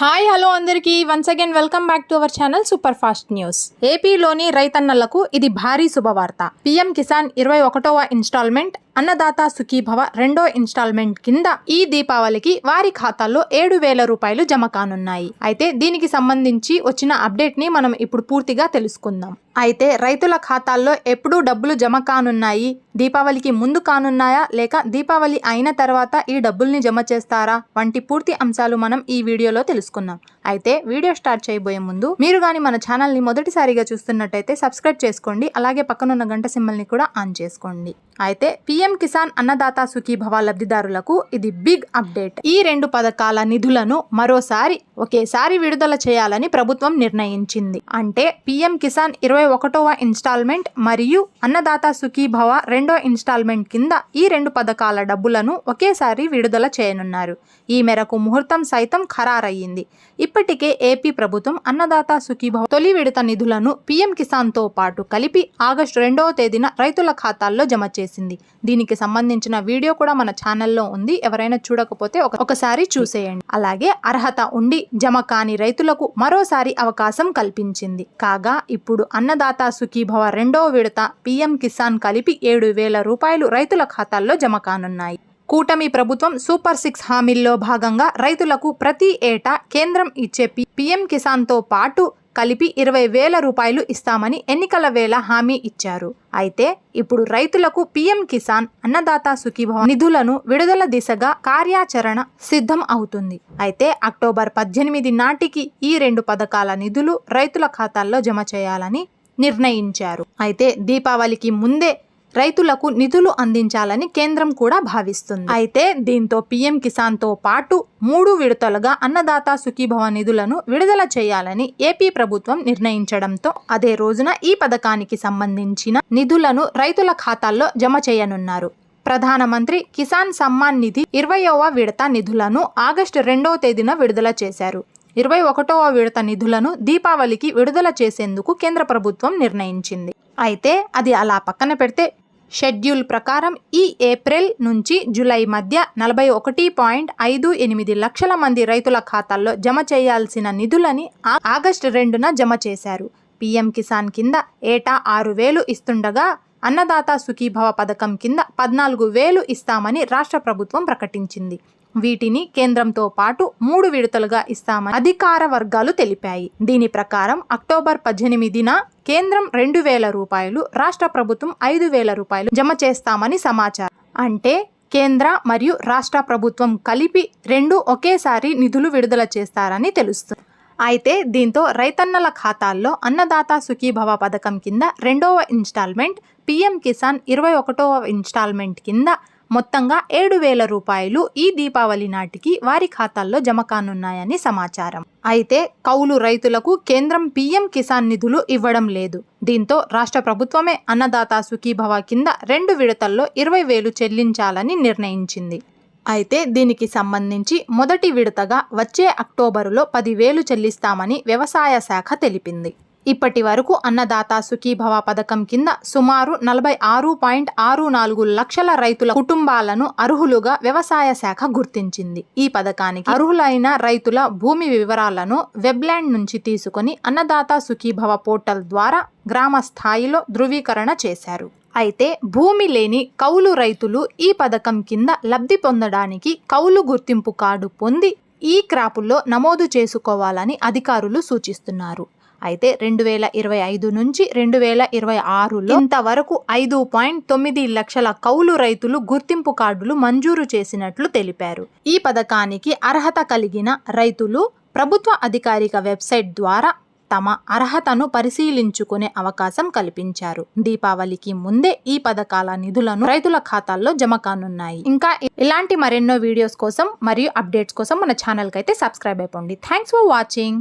Hi hello అందరికీ. Once again welcome back to our channel super fast news ఏపీలోని రైతన్నలకు ఇది భారీ శుభవార్త. పీఎం కిసాన్ ఇరవై ఒకటవ ఇన్స్టాల్మెంట్ అన్నదాత సుఖీభవ రెండో ఇన్స్టాల్మెంట్ కింద ఈ దీపావళికి వారి ఖాతాల్లో ఏడు వేల రూపాయలు జమ కానున్నాయి. అయితే దీనికి సంబంధించి వచ్చిన అప్డేట్ని మనం ఇప్పుడు పూర్తిగా తెలుసుకుందాం. అయితే రైతుల ఖాతాల్లో ఎప్పుడు డబ్బులు జమ కానున్నాయి. దీపావళికి ముందు కానున్నాయా? లేక దీపావళి అయిన తర్వాత ఈ డబ్బుల్ని జమ చేస్తారా? వంటి పూర్తి అంశాలు మనం ఈ వీడియోలో తెలుసుకుందాం. అయితే వీడియో స్టార్ట్ చేయబోయే ముందు మీరు కానీ మన ఛానల్ని మొదటిసారిగా చూస్తున్నట్టయితే సబ్స్క్రైబ్ చేసుకోండి అలాగే పక్కనున్న గంట సింబల్ని కూడా ఆన్ చేసుకోండి. అయితే పిఎం కిసాన్ అన్నదాత సుఖీభవ లబ్ధిదారులకు ఇది బిగ్ అప్డేట్. ఈ రెండు పథకాల నిధులను మరోసారి ఒకేసారి విడుదల చేయాలని ప్రభుత్వం నిర్ణయించింది. అంటే పిఎం కిసాన్ ఇరవై ఒకటవ ఇన్స్టాల్మెంట్ మరియు అన్నదాత సుఖీభవ రెండో ఇన్స్టాల్మెంట్ కింద ఈ రెండు పథకాల డబ్బులను ఒకేసారి విడుదల చేయనున్నారు. ఈ మేరకు ముహూర్తం సైతం ఖరారయ్యింది. ఇప్పటికే ఏపీ ప్రభుత్వం అన్నదాత సుఖీభవ తొలి విడత నిధులను పీఎం కిసాన్తో పాటు కలిపి ఆగస్టు రెండవ తేదీన రైతుల ఖాతాల్లో జమ చేసింది. దీనికి సంబంధించిన వీడియో కూడా మన ఛానల్లో ఉంది. ఎవరైనా చూడకపోతే ఒకసారి చూసేయండి. అలాగే అర్హత ఉండి జమ కాని రైతులకు మరోసారి అవకాశం కల్పించింది. కాగా ఇప్పుడు అన్నదాత సుఖీభవ రెండవ విడత పీఎం కిసాన్ కలిపి ఏడు వేల రూపాయలు రైతుల ఖాతాల్లో జమ కానున్నాయి. కూటమి ప్రభుత్వం సూపర్ సిక్స్ హామీల్లో భాగంగా రైతులకు ప్రతి ఏటా కేంద్రం ఇచ్చే పీఎం కిసాన్తో పాటు కలిపి ఇరవై వేల రూపాయలు ఇస్తామని ఎన్నికల వేళ హామీ ఇచ్చారు. అయితే ఇప్పుడు రైతులకు పీఎం కిసాన్ అన్నదాత సుఖీభవ నిధులను విడుదల దిశగా కార్యాచరణ సిద్ధం అవుతుంది. అయితే అక్టోబర్ పద్దెనిమిది నాటికి ఈ రెండు పథకాల నిధులు రైతుల ఖాతాల్లో జమ చేయాలని నిర్ణయించారు. అయితే దీపావళికి ముందే రైతులకు నిధులు అందించాలని కేంద్రం కూడా భావిస్తుంది. అయితే దీంతో పీఎం కిసాన్తో పాటు మూడు విడతలుగా అన్నదాత సుఖీభవ నిధులను విడుదల చేయాలని ఏపీ ప్రభుత్వం నిర్ణయించడంతో అదే రోజున ఈ పథకానికి సంబంధించిన నిధులను రైతుల ఖాతాల్లో జమ చేయనున్నారు. ప్రధానమంత్రి కిసాన్ సమ్మాన్ నిధి ఇరవయవ విడత నిధులను ఆగస్టు రెండవ తేదీన విడుదల చేశారు. ఇరవై ఒకటవ విడత నిధులను దీపావళికి విడుదల చేసేందుకు కేంద్ర ప్రభుత్వం నిర్ణయించింది. అయితే అది అలా పక్కన పెడితే షెడ్యూల్ ప్రకారం ఈ ఏప్రిల్ నుంచి జులై మధ్య నలభై ఒకటి పాయింట్ ఐదు ఎనిమిది లక్షల మంది రైతుల ఖాతాల్లో జమ చేయాల్సిన నిధులని ఆగస్టు రెండున జమ చేశారు. పీఎం కిసాన్ కింద ఏటా ఆరు వేలు ఇస్తుండగా అన్నదాత సుఖీభవ పథకం కింద పద్నాలుగు వేలు ఇస్తామని రాష్ట్ర ప్రభుత్వం ప్రకటించింది. వీటిని కేంద్రంతో పాటు మూడు విడతలుగా ఇస్తామని అధికార వర్గాలు తెలిపాయి. దీని ప్రకారం అక్టోబర్ పద్దెనిమిదిన కేంద్రం రెండు వేల రూపాయలు రాష్ట్ర ప్రభుత్వం ఐదు వేల రూపాయలు జమ చేస్తామని సమాచారం. అంటే కేంద్ర మరియు రాష్ట్ర ప్రభుత్వం కలిపి రెండు ఒకేసారి నిధులు విడుదల చేస్తారని తెలుస్తుంది అయితే దీంతో రైతన్నల ఖాతాల్లో అన్నదాత సుఖీభవ పథకం కింద రెండవ ఇన్స్టాల్మెంట్ పీఎం కిసాన్ ఇరవై ఒకటవ ఇన్స్టాల్మెంట్ కింద మొత్తంగా ఏడు వేల రూపాయలు ఈ దీపావళి నాటికి వారి ఖాతాల్లో జమ కానున్నాయని సమాచారం. అయితే కౌలు రైతులకు కేంద్రం పీఎం కిసాన్ నిధులు ఇవ్వడం లేదు. దీంతో రాష్ట్ర ప్రభుత్వమే అన్నదాత సుఖీభవ కింద రెండు విడతల్లో ఇరవై వేలు చెల్లించాలని నిర్ణయించింది. అయితే దీనికి సంబంధించి మొదటి విడతగా వచ్చే అక్టోబరులో పదివేలు చెల్లిస్తామని వ్యవసాయ శాఖ తెలిపింది. ఇప్పటి వరకు అన్నదాత సుఖీభవ పథకం కింద సుమారు నలభై ఆరు పాయింట్ ఆరు నాలుగు లక్షల రైతుల కుటుంబాలను అర్హులుగా వ్యవసాయ శాఖ గుర్తించింది. ఈ పథకానికి అర్హులైన రైతుల భూమి వివరాలను వెబ్లాండ్ నుంచి తీసుకొని అన్నదాత సుఖీభవ పోర్టల్ ద్వారా గ్రామ స్థాయిలో ధృవీకరణ చేశారు. అయితే భూమి లేని కౌలు రైతులు ఈ పథకం కింద లబ్ధి పొందడానికి కౌలు గుర్తింపు కార్డు పొంది ఈ క్రాపుల్లో నమోదు చేసుకోవాలని అధికారులు సూచిస్తున్నారు. అయితే రెండు వేల ఇరవై ఐదు నుంచి రెండు వేల ఇరవై ఆరులో ఇంతవరకు ఐదు పాయింట్ తొమ్మిది లక్షల కౌలు రైతులు గుర్తింపు కార్డులు మంజూరు చేసినట్లు తెలిపారు. ఈ పథకానికి అర్హత కలిగిన రైతులు ప్రభుత్వ అధికారిక వెబ్సైట్ ద్వారా తమ అర్హతను పరిశీలించుకునే అవకాశం కల్పించారు. దీపావళికి ముందే ఈ పథకాల నిధులను రైతుల ఖాతాల్లో జమ కానున్నాయి. ఇంకా ఇలాంటి మరెన్నో వీడియోస్ కోసం మరియు అప్డేట్స్ కోసం మన ఛానల్కి అయితే సబ్స్క్రైబ్ అయిపోండి. Thanks for watching.